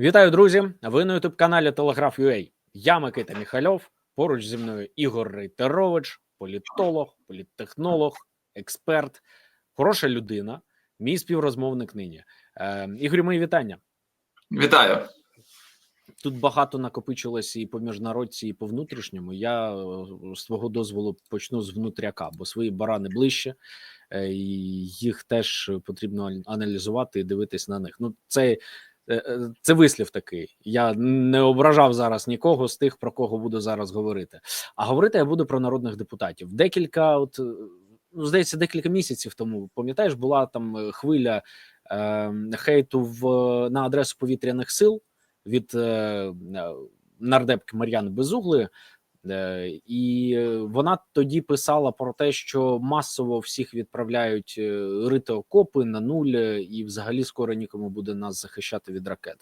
Вітаю, друзі! Ви на ютуб каналі Телеграф.ua. Я Микита Міхальов. Поруч зі мною Ігор Рейтерович, політолог, політтехнолог, експерт, хороша людина, мій співрозмовник нині. Е, Ігорю, мої вітання. Вітаю. Тут багато накопичилося і по міжнародці, і по внутрішньому. Я е, з твого дозволу почну з внутряка, бо свої барани ближче, е, і їх теж потрібно аналізувати і дивитись на них. Ну, це, це вислів такий. Я не ображав зараз нікого з тих, про кого буду зараз говорити. А говорити я буду про народних депутатів. Декілька, от е, ну, здається, декілька місяців тому, пам'ятаєш, була там е, хвиля е, хейту в на адресу повітряних сил від е, е, нардепки Мар'яни Безугли, е, і е, вона тоді писала про те, що масово всіх відправляють е, рити окопи на нуль, е, і взагалі скоро нікому буде нас захищати від ракет.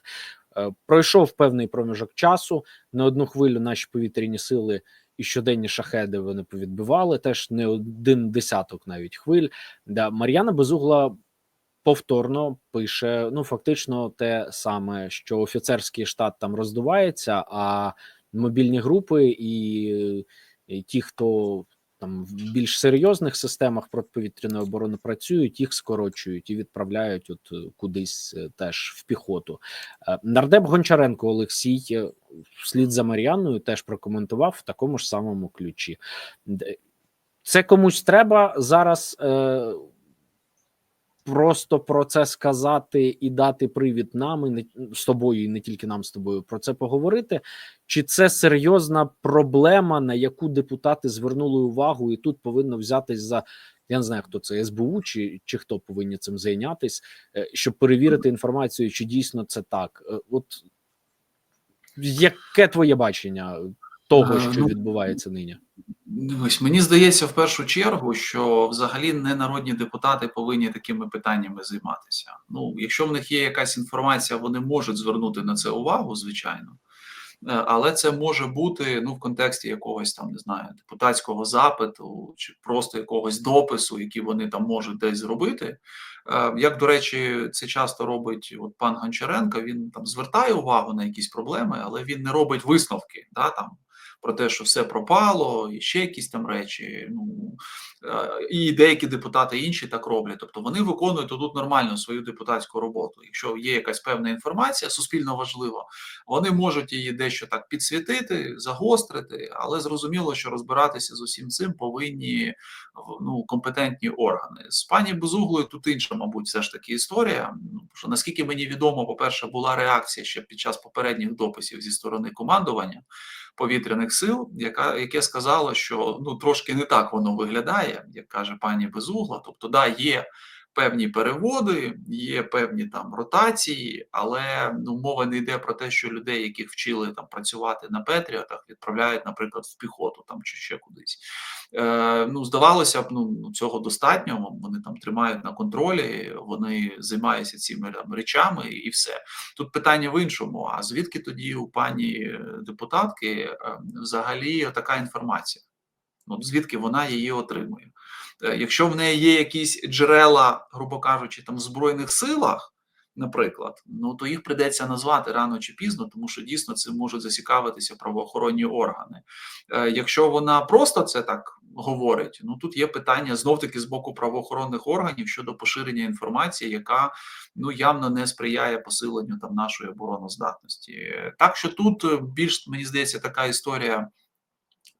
Е, Пройшов певний проміжок часу. На одну хвилю наші повітряні сили і щоденні шахеди вони повідбивали. Теж не один десяток навіть хвиль. Да, Мар'яна Безугла повторно пише ну фактично те саме, що офіцерський штат там роздувається, а мобільні групи і, і ті, хто там в більш серйозних системах протиповітряної оборони працюють, їх скорочують і відправляють от е, кудись е, теж в піхоту. Е, Нардеп Гончаренко Олексій е, вслід за Мар'яною теж прокоментував в такому ж самому ключі. Це комусь треба зараз. Е, просто про це сказати і дати привід нам і не з тобою, і не тільки нам з тобою про це поговорити. Чи це серйозна проблема, на яку депутати звернули увагу, і тут повинно взятись за я не знаю, хто це СБУ, чи, чи хто повинні цим зайнятись, е, щоб перевірити інформацію, чи дійсно це так? Е, От яке твоє бачення того, Е, що ну, відбувається нині? Дивись, мені здається в першу чергу, що взагалі не народні депутати повинні такими питаннями займатися. Ну, якщо в них є якась інформація, вони можуть звернути на це увагу, звичайно. Е, Але це може бути ну в контексті якогось там не знаю депутатського запиту чи просто якогось допису, який вони там можуть десь зробити. Е, Як до речі, це часто робить от пан Гончаренко. Він там звертає увагу на якісь проблеми, але він не робить висновки. Да, там про те, що все пропало, і ще якісь там речі. Ну е, і деякі депутати інші так роблять. Тобто вони виконують тут нормально свою депутатську роботу. Якщо є якась певна інформація, суспільно важлива, вони можуть її дещо так підсвітити, загострити, але зрозуміло, що розбиратися з усім цим повинні ну компетентні органи. З пані Безуглою тут інша, мабуть, все ж таки історія. Ну що наскільки мені відомо, по перше, була реакція ще під час попередніх дописів зі сторони командування повітряних сил, яка яке сказало, що ну трошки не так воно виглядає, як каже пані Безугла. Тобто, да, є певні переводи, є певні там ротації, але ну мова не йде про те, що людей, яких вчили там працювати на Петріотах, відправляють, наприклад, в піхоту там чи ще кудись. Е, Ну, здавалося б, ну цього достатньо. Вони там тримають на контролі, вони займаються цими там, речами, і все. Тут питання в іншому: а звідки тоді у пані депутатки е, взагалі така інформація? Ну звідки вона її отримує? Е, Якщо в неї є якісь джерела, грубо кажучи, там в збройних силах, наприклад, ну то їх придеться назвати рано чи пізно, тому що дійсно цим можуть зацікавитися правоохоронні органи. Е, Якщо вона просто це так говорить, ну тут є питання знов таки з боку правоохоронних органів щодо поширення інформації, яка ну явно не сприяє посиленню там нашої обороноздатності. Так що тут е, більш мені здається така історія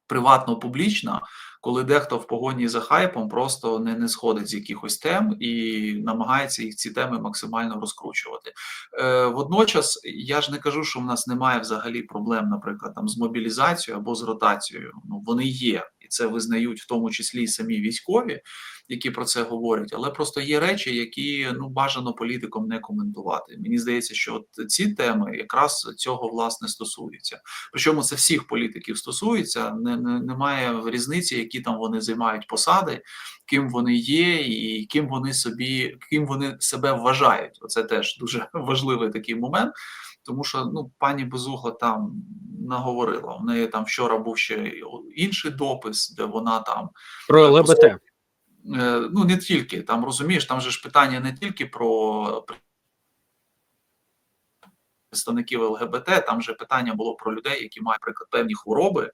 приватно-публічна, коли дехто в погоні за хайпом просто не, не сходить з якихось тем і намагається їх ці теми максимально розкручувати. Е, водночас я ж не кажу, що в нас немає взагалі проблем, наприклад, там з мобілізацією або з ротацією. Ну вони є, і це визнають в тому числі і самі військові, які про це говорять. Але просто є речі, які ну бажано політикам не коментувати. Мені здається, що от ці теми якраз цього власне стосуються. Причому це всіх політиків стосується, не, не немає різниці, які там вони займають посади, ким вони є, і ким вони собі, ким вони себе вважають. Оце теж дуже важливий такий момент. Тому що ну пані Безугла там наговорила. У неї там вчора був ще інший допис, де вона там Про ЛГБТ. Е, ну не тільки там розумієш, там же ж питання не тільки про представників ЛГБТ, там же питання було про людей, які мають наприклад певні хвороби.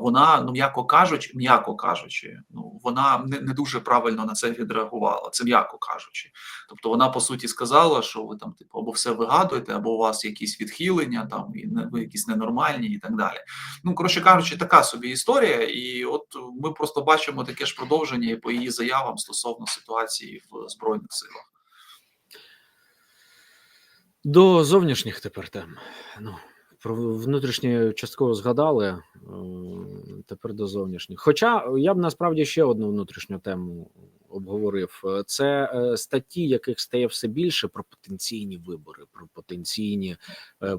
Вона, ну м'яко кажучи, м'яко кажучи, ну вона не, не дуже правильно на це відреагувала. Це м'яко кажучи. Тобто вона по суті сказала, що ви там типу або все вигадуєте, або у вас якісь відхилення, там і не ви якісь ненормальні, і так далі. Ну коротше кажучи, така собі історія, і от ми просто бачимо таке ж продовження по її заявам стосовно ситуації в збройних силах. До зовнішніх тепер тем. Ну, про внутрішні частково згадали. е, Тепер до зовнішніх. Хоча я б насправді ще одну внутрішню тему обговорив: Е, це е, статті, яких стає все більше про потенційні вибори, про потенційні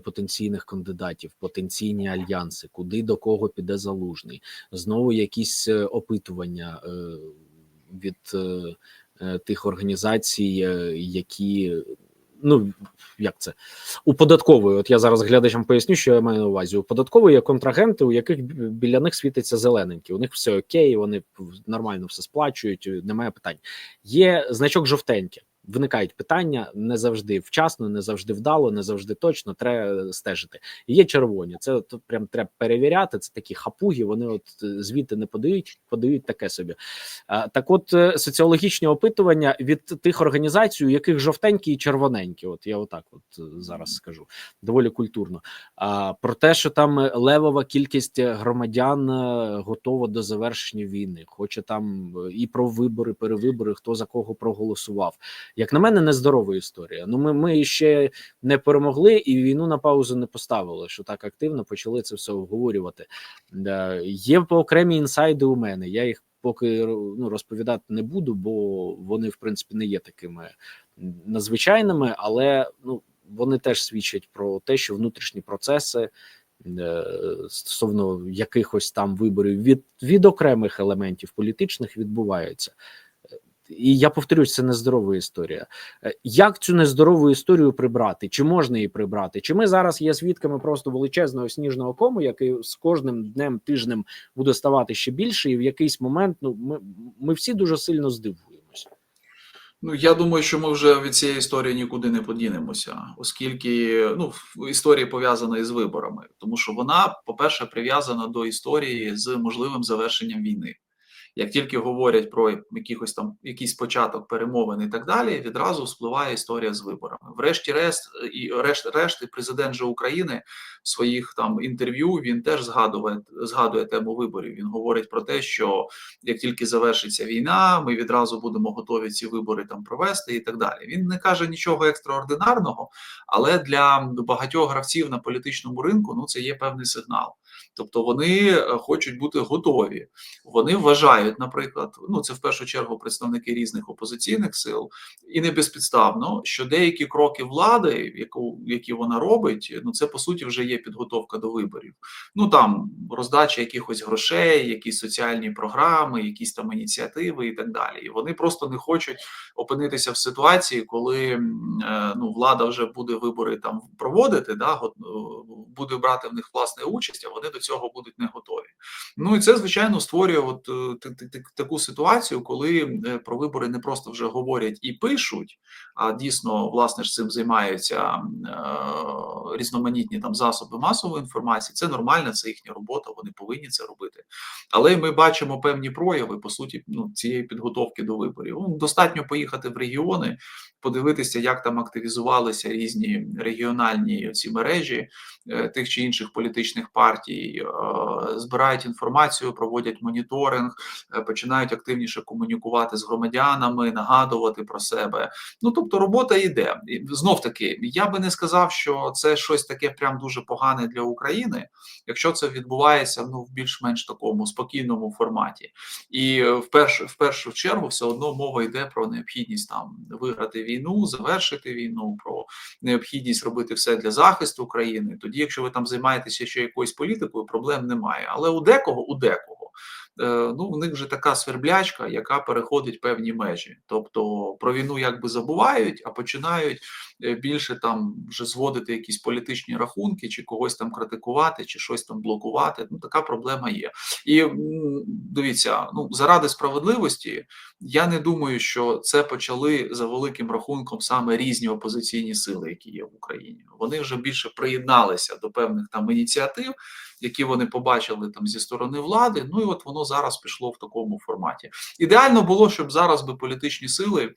потенційних кандидатів, потенційні альянси, куди до кого піде залужний. Знову якісь опитування від тих організацій, які ну як це у податкової. От я зараз глядачам поясню, що я маю на увазі. У податкової є контрагенти, у яких біля них світиться зелененькі. У них все окей, вони нормально все сплачують, немає питань. Є значок жовтенький. Виникають питання не завжди вчасно, не завжди вдало, не завжди точно. Треба стежити. Є червоні. Це от прям треба перевіряти. Це такі хапуги. Вони от звідти не подають, подають таке собі. Так, от е, соціологічні опитування від тих організацій, у яких жовтенькі і червоненькі. От я отак, от е, зараз скажу доволі культурно. А про те, що там левова кількість громадян е, готова до завершення війни, хоче там і про вибори, перевибори, хто за кого проголосував. Як на мене, нездорова історія. Ну, ми, ми ще не перемогли і війну на паузу не поставили. Що так активно почали це все обговорювати. Є по окремі інсайди у мене. Я їх поки ну, розповідати не буду, бо вони, в принципі, не є такими надзвичайними, але ну вони теж свідчать про те, що внутрішні процеси е, стосовно якихось там виборів від, від окремих елементів політичних відбуваються. І я повторюсь, це нездорова історія. Е, Як цю нездорову історію прибрати? Чи можна її прибрати? Чи ми зараз є свідками просто величезного сніжного кому, який з кожним днем тижнем буде ставати ще більше, і в якийсь момент ну ми, ми всі дуже сильно здивуємося. Ну я думаю, що ми вже від цієї історії нікуди не подінемося, оскільки ну історія пов'язана із виборами, тому що вона, по-перше, прив'язана до історії з можливим завершенням війни. Як тільки говорять про якихось там якийсь початок перемовин і так далі, відразу вспливає історія з виборами. Врешті-решт, і решт-решт, президент же України в своїх там інтерв'ю він теж згадує згадує тему виборів. Він говорить про те, що як тільки завершиться війна, ми відразу будемо готові ці вибори там провести і так далі. Він не каже нічого екстраординарного, але для багатьох гравців на політичному ринку ну це є певний сигнал. Тобто вони е, хочуть бути готові. Вони вважають, наприклад, ну це в першу чергу представники різних опозиційних сил, і не безпідставно, що деякі кроки влади, яку які вона робить, ну це по суті вже є підготовка до виборів. Ну там роздача якихось грошей, якісь соціальні програми, якісь там ініціативи і так далі. І вони просто не хочуть опинитися в ситуації, коли е, ну влада вже буде вибори там проводити, да е, буде брати в них власне участь, а вони до цього будуть не готові. Ну і це звичайно створює от е, таку ситуацію, коли е, про вибори не просто вже говорять і пишуть, а дійсно власне ж цим займаються е, різноманітні там засоби масової інформації. Це нормально, це їхня робота, вони повинні це робити. Але ми бачимо певні прояви по суті ну, цієї підготовки до виборів. Ну, достатньо поїхати в регіони, подивитися, як там активізувалися різні регіональні ці мережі е, тих чи інших політичних партій, е, збирають інформацію, проводять моніторинг, е, починають активніше комунікувати з громадянами, нагадувати про себе. Ну тобто робота йде. Знов таки, я би не сказав, що це щось таке прям дуже погане для України, якщо це відбувається ну в більш-менш такому спокійному форматі. І в першу в першу чергу все одно мова йде про необхідність там виграти війну, завершити війну, про необхідність робити все для захисту України. Тоді, якщо ви там займаєтеся ще якоюсь політикою, проблем немає. Але у декого, у декого. е, Ну, в них вже така сверблячка, яка переходить певні межі. Тобто про війну якби забувають, а починають більше там вже зводити якісь політичні рахунки, чи когось там критикувати, чи щось там блокувати. Ну така проблема є. І дивіться, ну заради справедливості, я не думаю, що це почали за великим рахунком саме різні опозиційні сили, які є в Україні. Вони вже більше приєдналися до певних там ініціатив, які вони побачили там зі сторони влади. Ну і от воно зараз пішло в такому форматі. Ідеально було, щоб зараз би політичні сили.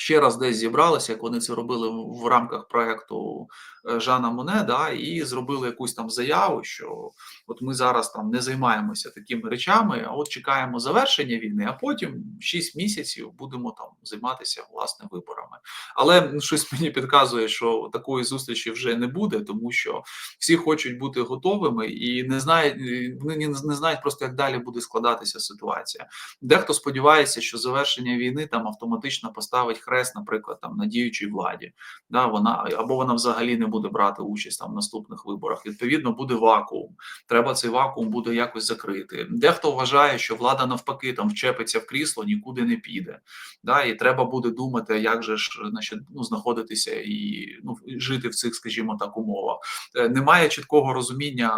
Ще раз десь зібралися, як вони це робили в рамках проекту е, Жана Моне, да, і зробили якусь там заяву, що от ми зараз там не займаємося такими речами, а от чекаємо завершення війни, а потім 6 місяців будемо там займатися власне виборами. Але щось мені підказує, що такої зустрічі вже не буде, тому що всі хочуть бути готовими і не знають, вони не знають просто, як далі буде складатися ситуація. Дехто сподівається, що завершення війни там автоматично поставить хрест, наприклад, там на діючій владі. Да, вона або вона взагалі не буде брати участь там в наступних виборах. Відповідно, буде вакуум. Треба цей вакуум буде якось закрити. Дехто вважає, що влада навпаки там вчепиться в крісло, нікуди не піде. Да, і треба буде думати, як же ж значить, ну, знаходитися і ну жити в цих, скажімо так, умовах. Е, Немає чіткого розуміння,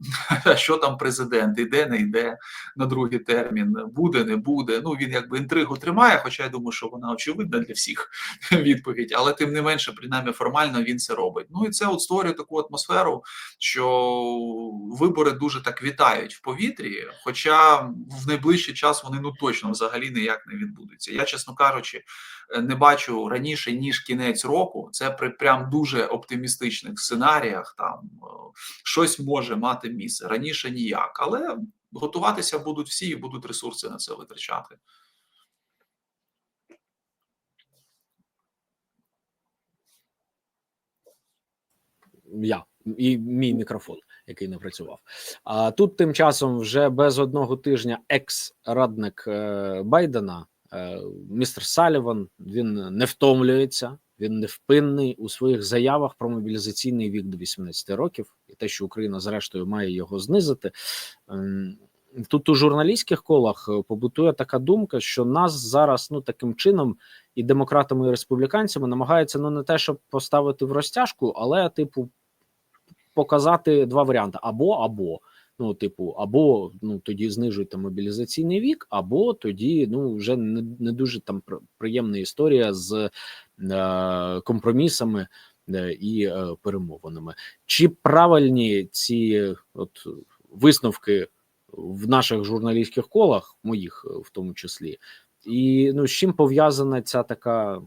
що там президент іде, не йде на другий термін, буде, не буде. Ну він якби інтригу тримає, хоча я думаю, що вона очевидна для всіх відповідь, але тим не менше, принаймні формально він це робить. Ну і це от створює таку атмосферу, що вибори дуже так вітають в повітрі, хоча в найближчий час вони ну точно взагалі ніяк не відбудуться. Я, чесно кажучи, е, не бачу раніше ніж кінець року. Це при прям дуже оптимістичних сценаріях. Там е, щось може мати місце раніше ніяк, але готуватися будуть всі і будуть ресурси на це витрачати. Я і мій мікрофон, який не працював. А тут тим часом, вже без одного тижня, екс-радник е, Байдена, е, містер Саліван, він не втомлюється, він невпинний у своїх заявах про мобілізаційний вік до 18 років і те, що Україна зрештою має його знизити. Ем, Тут у журналістських колах побутує така думка, що нас зараз ну таким чином і демократами, і республіканцями намагаються ну не те, щоб поставити в розтяжку, але типу показати два варіанти: або або. Ну, типу, або ну тоді знижуйте мобілізаційний вік, або тоді ну вже не, не дуже там приємна історія з е, компромісами е, і е, перемовинами. Чи правильні ці от висновки в наших журналістських колах, моїх е, в тому числі, і ну з чим пов'язана ця така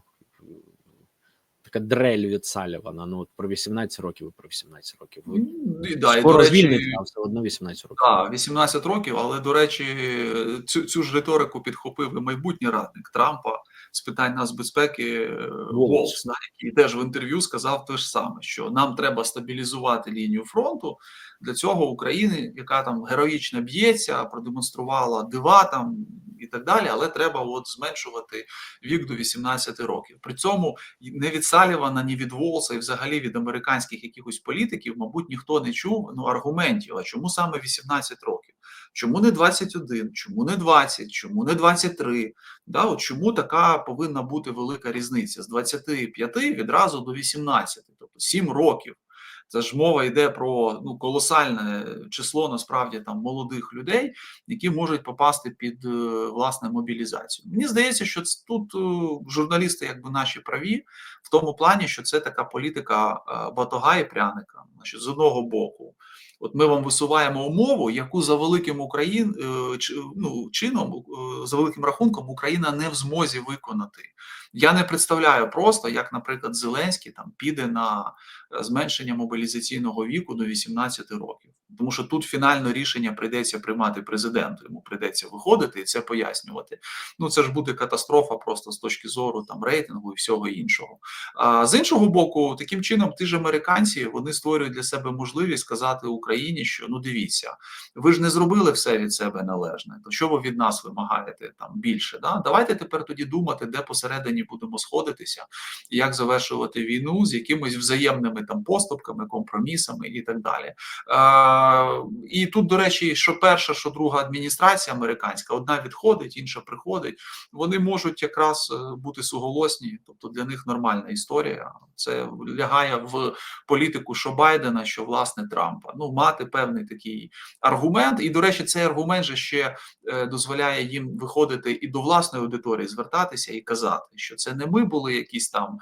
така дрель від Салівана? Ну от про 18 років і про 18 років. Ну, І, да, і, до речі, а все одно 18 років. Так, 18 років, але до речі, цю, цю ж риторику підхопив і майбутній радник Трампа з питань нацбезпеки е, Волс, який теж в інтерв'ю сказав те ж саме, що нам треба стабілізувати лінію фронту. Для цього України, яка там героїчно б'ється, продемонструвала дива там і так далі, але треба от зменшувати вік до 18 років. При цьому не від Салівана, ні від Волса, і взагалі від американських якихось політиків, мабуть, ніхто не чув ну аргументів. А чому саме 18 років? Чому не 21, чому не 20, чому не 23? Да, от чому така повинна бути велика різниця з 25 відразу до 18, тобто 7 років. Це ж мова йде про ну колосальне число насправді там молодих людей, які можуть попасти під е, власне мобілізацію. Мені здається, що тут е, журналісти, якби наші праві, в тому плані, що це така політика е, батога і пряника. Значить, з одного боку, от ми вам висуваємо умову, яку за великим Україн е, ну, чином, е, за великим рахунком, Україна не в змозі виконати. Я не представляю просто, як, наприклад, Зеленський там піде на е, зменшення мобілізаційного віку до 18 років, тому що тут фінально рішення прийдеться приймати президенту. Йому прийдеться виходити і це пояснювати. Ну це ж буде катастрофа просто з точки зору там рейтингу і всього іншого. А з іншого боку, таким чином, ті ж американці вони створюють для себе можливість сказати Україні, що ну дивіться, ви ж не зробили все від себе належне. То що ви від нас вимагаєте там більше? Да? Давайте тепер тоді думати, де посередині будемо сходитися, як завершувати війну з якимись взаємними там поступками, компромісами і так далі. Е, і тут, до речі, що перша, що друга адміністрація американська, одна відходить, інша приходить. Вони можуть якраз е, бути суголосні, тобто для них нормальна історія. Це лягає в політику, що Байдена, що власне Трампа. Ну, мати певний такий аргумент. І, до речі, цей аргумент же ще е, дозволяє їм виходити і до власної аудиторії, звертатися і казати, що це не ми були якісь там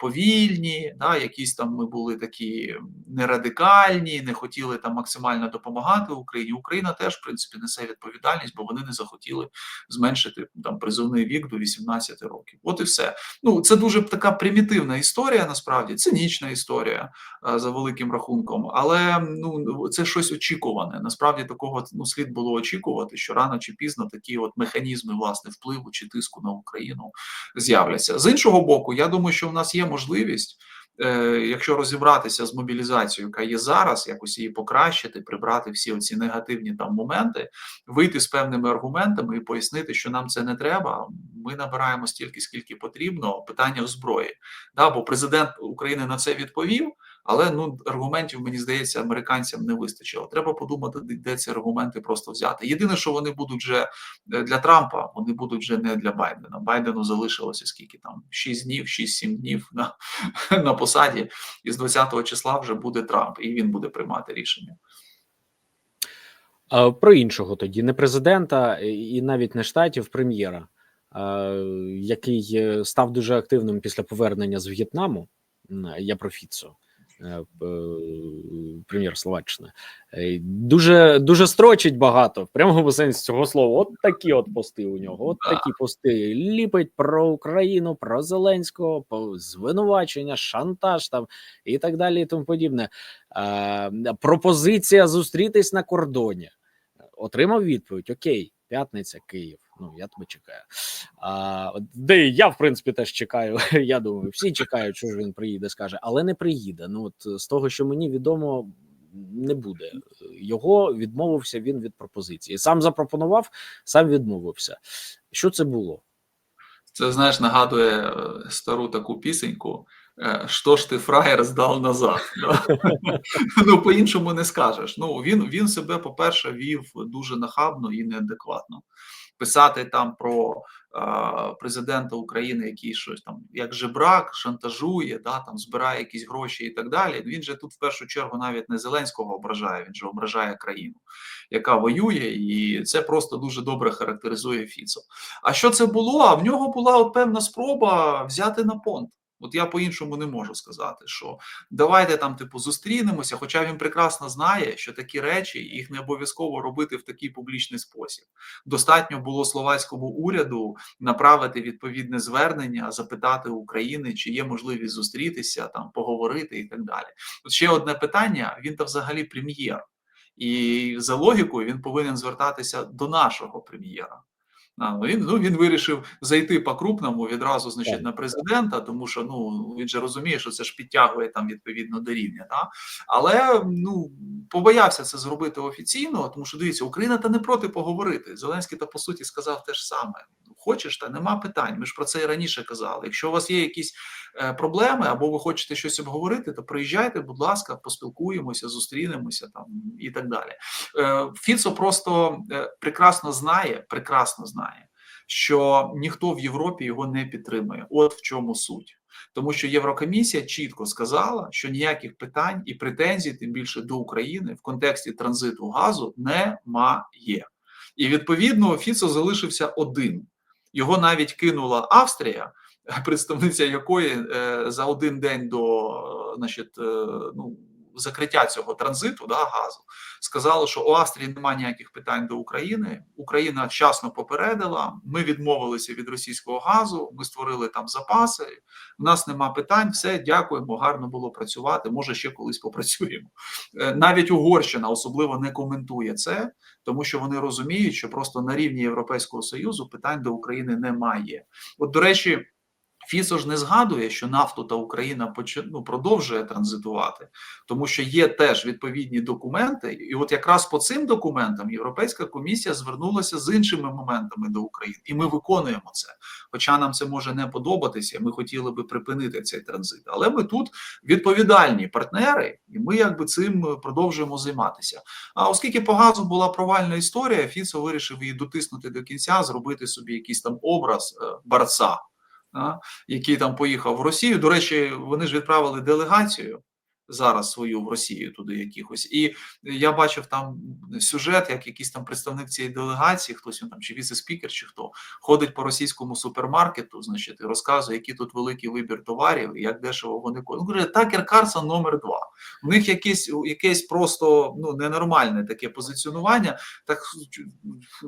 повільні, да, якісь там ми були такі нерадикальні, не хотіли там максимально допомагати Україні. Україна теж, в принципі, несе відповідальність, бо вони не захотіли зменшити там призовний вік до 18 років. От і все. Ну це дуже така примітивна історія, насправді цинічна історія за великим рахунком, але ну це щось очікуване. Насправді такого ну слід було очікувати, що рано чи пізно такі от механізми власне впливу чи тиску на Україну з'являться. З іншого боку, я думаю, що в нас є можливість. Е, Якщо розібратися з мобілізацією, яка є зараз, якось її покращити, прибрати всі оці негативні там моменти, вийти з певними аргументами і пояснити, що нам це не треба. Ми набираємо стільки, скільки потрібно. Питання зброї. Да, бо президент України на це відповів, але ну аргументів, мені здається, американцям не вистачило. Треба подумати, де- ці аргументи просто взяти. Єдине, що вони будуть вже е, для Трампа, вони будуть вже не для Байдена. Байдену залишилося скільки там 6 днів, 6-7 днів на, на посаді, і з 20-го числа вже буде Трамп, і він буде приймати рішення. Про іншого тоді не президента і навіть не штатів, прем'єра, який е, став дуже активним після повернення з В'єтнаму. Я про Фіцо, е, прем'єр Словаччини. Е, Дуже дуже строчить багато в прямому сенсі цього слова. От такі от пости у нього. От такі пости ліпить про Україну, про Зеленського, по звинувачення, шантаж там і так далі, і тому подібне. Е, пропозиція зустрітись на кордоні. Отримав відповідь: Окей, п'ятниця, Київ. Ну я тебе чекаю. А, де я, в принципі, теж чекаю. Я думаю, всі чекають, що ж він приїде, скаже, але не приїде. Ну от з того, що мені відомо, не буде. Його відмовився він від пропозиції. Сам запропонував, сам відмовився. Що це було? Це знаєш, нагадує е, стару таку пісеньку. е, Що ж ти фраєр здав назад? Ну, по-іншому не скажеш. Ну, він, він себе, по-перше, вів дуже нахабно і неадекватно. Писати там про е, президента України, який щось там як жебрак, шантажує, да, там збирає якісь гроші і так далі. Він же тут в першу чергу навіть не Зеленського ображає, він же ображає країну, яка воює, і це просто дуже добре характеризує Фіцо. А що це було? А в нього була от певна спроба взяти на понт. От я по-іншому не можу сказати, що давайте там, типу, зустрінемося. Хоча він прекрасно знає, що такі речі їх не обов'язково робити в такий публічний спосіб. Достатньо було словацькому уряду направити відповідне звернення, запитати України, чи є можливість зустрітися, там поговорити і так далі. От ще одне питання: він та взагалі прем'єр, і за логікою він повинен звертатися до нашого прем'єра. А, ну, він, ну, він вирішив зайти по-крупному відразу, значить, на президента, тому що ну він же розуміє, що це ж підтягує там відповідно до рівня. Да? Але ну побоявся це зробити офіційно, тому що дивіться, Україна та не проти поговорити. Зеленський та по суті сказав те ж саме. Хочеш, та нема питань. Ми ж про це і раніше казали. Якщо у вас є якісь е, проблеми або ви хочете щось обговорити, то приїжджайте, будь ласка, поспілкуємося, зустрінемося там і так далі. Е, Фіцо просто е, прекрасно знає, прекрасно знає, що ніхто в Європі його не підтримує. От в чому суть. Тому що Єврокомісія чітко сказала, що ніяких питань і претензій, тим більше до України, в контексті транзиту газу немає. І відповідно Фіцо залишився один. Його навіть кинула Австрія, представниця якої е, за один день до е, значить, е, ну, закриття цього транзиту да, газу сказала, що у Австрії немає ніяких питань до України. Україна вчасно попередила. Ми відмовилися від російського газу. Ми створили там запаси. У нас нема питань. Все, дякуємо. Гарно було працювати. Може, ще колись попрацюємо. Е, Навіть Угорщина особливо не коментує це, тому що вони розуміють, що просто на рівні Європейського союзу питань до України немає. От, до речі. Фіцо ж не згадує, що нафту та Україна поч- ну, продовжує транзитувати, тому що є теж відповідні документи, і от якраз по цим документам Європейська комісія звернулася з іншими моментами до України, і ми виконуємо це. Хоча нам це може не подобатися, ми хотіли би припинити цей транзит. Але ми тут відповідальні партнери, і ми якби цим продовжуємо займатися. А оскільки по газу була провальна історія, Фіцо вирішив її дотиснути до кінця, зробити собі якийсь там образ е, борця, який там поїхав в Росію. До речі, вони ж відправили делегацію зараз свою в Росію туди якихось. І я бачив там сюжет, як якийсь там представник цієї делегації, хтось він там чи віце-спікер, чи хто ходить по російському супермаркету, значить, і розказує, який тут великий вибір товарів, як дешево вони коштують. Ну, каже, Такер Карсон номер два. У них якесь, якесь просто ну ненормальне таке позиціонування. Так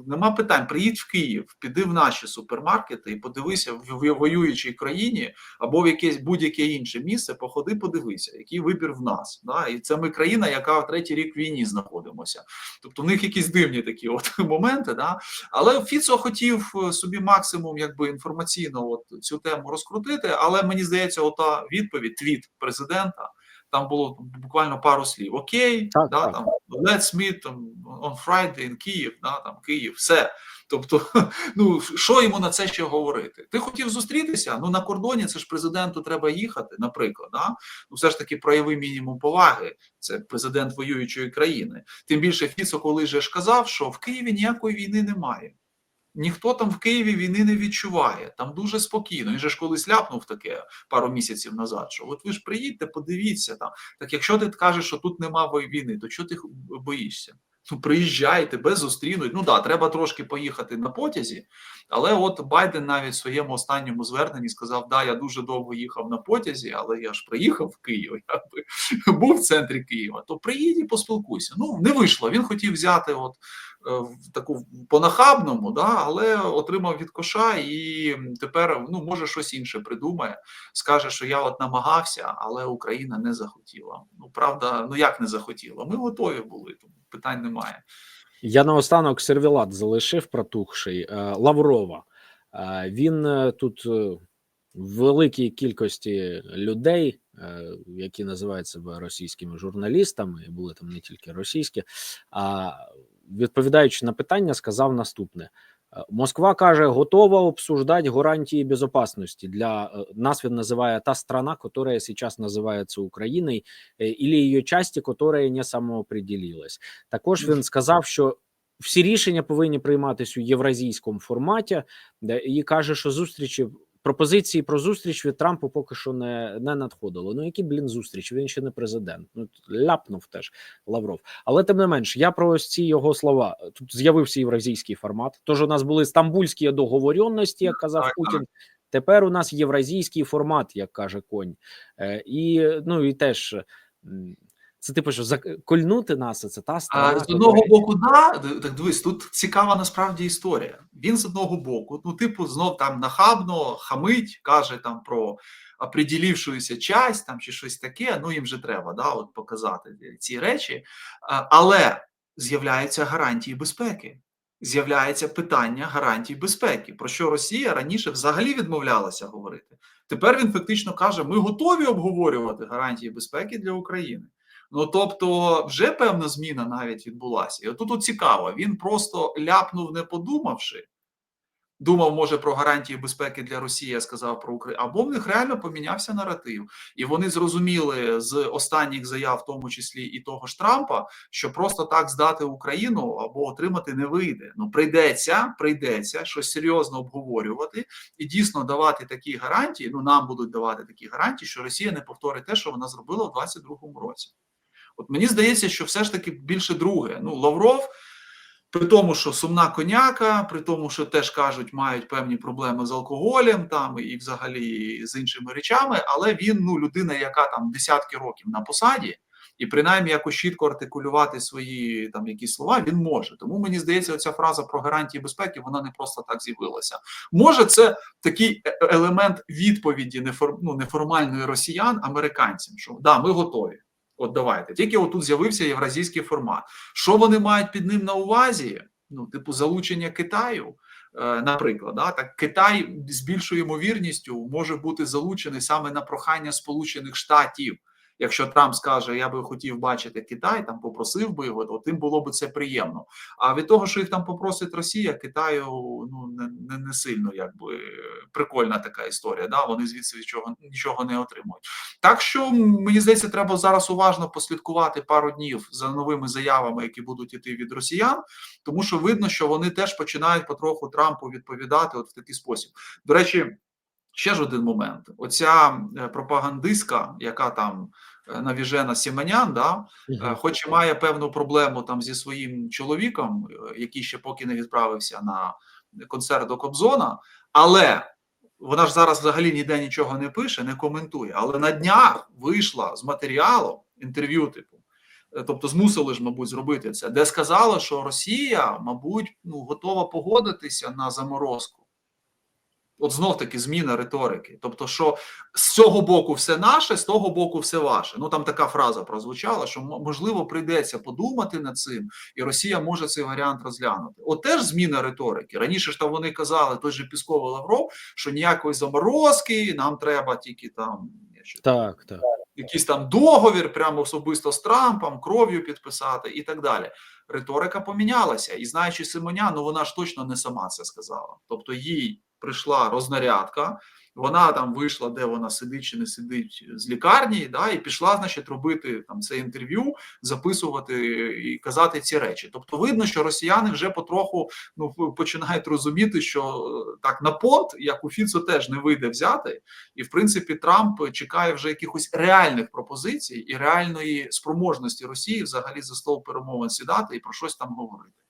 нема питань. Приїдь в Київ, піди в наші супермаркети і подивися в воюючій країні або в якесь будь-яке інше місце. Походи, подивися, який вибір в нас. Да? І це ми країна, яка в третій рік війні знаходимося. Тобто в них якісь дивні такі от моменти. Да? Але Фіцо хотів е, собі максимум якби інформаційно от цю тему розкрутити. Але мені здається, ота відповідь, твіт президента. Там було буквально пару слів. Окей, Так, да, так. там let's meet там, on Friday in Київ, да, там Київ, все. Тобто, ну що йому на це ще говорити? Ти хотів зустрітися? Ну на кордоні це ж президенту треба їхати, наприклад. Да? Ну все ж таки прояви мінімум поваги. Це президент воюючої країни. Тим більше Фіцо, коли ж казав, що в Києві ніякої війни немає. Ніхто там в Києві війни не відчуває, там дуже спокійно. Він же ж колись ляпнув таке пару місяців назад. Що от ви ж приїдьте, подивіться там. Так якщо ти кажеш, що тут нема війни, то чого ти боїшся? Ну приїжджай, тебе зустрінуть. Ну да, треба трошки поїхати на потязі. Але от Байден навіть в своєму останньому зверненні сказав: Да, я дуже довго їхав на потязі, але я ж приїхав в Київ, якби був в центрі Києва. То приїдь і поспілкуйся. Ну не вийшло. Він хотів взяти от таку по-нахабному, да, але отримав від коша, і тепер ну може щось інше придумає. Скаже, що я от намагався, але Україна не захотіла. Ну правда, ну як не захотіла? Ми готові були, тому питань немає. Я наостанок сервілат залишив протухший е, Лаврова. Е, Він е, тут е, в великій кількості людей, е, які називають себе російськими журналістами, були там не тільки російські, а відповідаючи на питання, сказав наступне: Е, Москва каже, готова обсуждать гарантии безопасности для э, нас. Він називає та страна, которая сейчас називається Україною, е, или її часті, которая не самоопределилась. Також він сказав, що всі рішення повинні прийматися у євразійському форматі, де і каже, що зустрічі. Пропозиції про зустріч від Трампа поки що не, не надходило. Ну які блін зустріч? Він ще не президент. Ну ляпнув теж Лавров. Але тим не менш, я про ось ці його слова. Тут з'явився євразійський формат. Тож у нас були стамбульські договоренності, як казав Путін. Тепер у нас євразійський формат, як каже конь. Е, і ну і теж це типу, що закольнути нас, це та А з одного боку, да, так дивись, тут цікава насправді історія. Він з одного боку, ну, типу, знов там нахабно хамить, каже там про определившуюся часть там чи щось таке. Ну їм же треба да, от показати ці речі. Але з'являються гарантії безпеки. З'являється питання гарантій безпеки, про що Росія раніше взагалі відмовлялася говорити. Тепер він фактично каже: ми готові обговорювати гарантії безпеки для України. Ну тобто, вже певна зміна навіть відбулася. І отут от цікаво, він просто ляпнув, не подумавши. Думав, може, про гарантії безпеки для Росії, сказав про Україну, або в них реально помінявся наратив, і вони зрозуміли з останніх заяв, в тому числі і того ж Трампа, що просто так здати Україну або отримати не вийде. Ну прийдеться, прийдеться щось серйозно обговорювати і дійсно давати такі гарантії. Ну нам будуть давати такі гарантії, що Росія не повторить те, що вона зробила в 22-му році. От мені здається, що все ж таки більше друге. Ну, Лавров, при тому, що сумна коняка, при тому, що теж кажуть, мають певні проблеми з алкоголем там і взагалі з іншими речами, але він ну людина, яка там десятки років на посаді, і принаймні якось чітко артикулювати свої там якісь слова він може. Тому мені здається, ця фраза про гарантії безпеки вона не просто так з'явилася. Може, це такий е- елемент відповіді нефор, ну, неформальної росіян американцям, що да, ми готові. От давайте. Тільки отут з'явився євразійський формат. Що вони мають під ним на увазі? Ну, типу, залучення Китаю, Е, Наприклад, да, так Китай з більшою ймовірністю може бути залучений саме на прохання Сполучених Штатів. Якщо Трамп скаже, я би хотів бачити Китай, там попросив би його, то тим було б це приємно. А від того, що їх там попросить Росія, Китаю ну не, не, не сильно якби прикольна така історія. Да, вони звідси нічого нічого не отримують. Так що мені здається, треба зараз уважно послідкувати пару днів за новими заявами, які будуть іти від росіян, тому що видно, що вони теж починають потроху Трампу відповідати от в такий спосіб. До речі. Ще ж один момент: оця е, пропагандистка, яка там е, навіжена Сіманян, да, Е, хоч і має певну проблему там зі своїм чоловіком, який ще поки не відправився на концерт до Кобзона, але вона ж зараз взагалі ніде нічого не пише, не коментує. Але на днях вийшла з матеріалом інтерв'ю, типу, тобто змусили ж, мабуть, зробити це, де сказала, що Росія, мабуть, ну, готова погодитися на заморозку. От знов таки зміна риторики. Тобто, що з цього боку все наше, з того боку все ваше. Ну там така фраза прозвучала, що можливо прийдеться подумати над цим, і Росія може цей варіант розглянути. От теж зміна риторики. Раніше ж там вони казали, той же Пісков Лавров, що ніякої заморозки, нам треба тільки там Так, так. якийсь там договір, прямо особисто з Трампом, кров'ю підписати і так далі. Риторика помінялася, і знаючи Симонян, ну вона ж точно не сама це сказала. Тобто їй прийшла рознарядка, вона там вийшла, де вона сидить чи не сидить з лікарні, да, і пішла, значить, робити там це інтерв'ю, записувати і казати ці речі. Тобто, видно, що росіяни вже потроху ну починають розуміти, що е, так на понт, як у Фіцо, теж не вийде взяти. І в принципі Трамп чекає вже якихось реальних пропозицій і реальної спроможності Росії взагалі за стол перемовин сідати і про щось там говорити.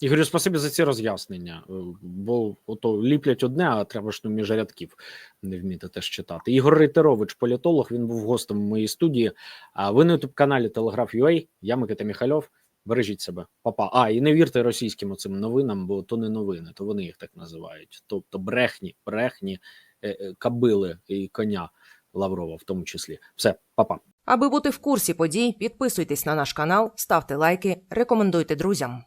Ігорю, спасибі за ці роз'яснення. Е, Бо ото ліплять одне, а треба ж ну, між рядків не вміти теж читати. Ігор Рейтерович, політолог, він був гостем в моїй студії. А ви на ютуб каналі Телеграф.ua, я Микита Міхальов. Бережіть себе, папа. А і не вірте російським оцим новинам, бо то не новини, то вони їх так називають. Тобто брехні, брехні е, е, кабили і коня Лаврова, в тому числі. Все, папа. Аби бути в курсі подій, підписуйтесь на наш канал, ставте лайки, рекомендуйте друзям.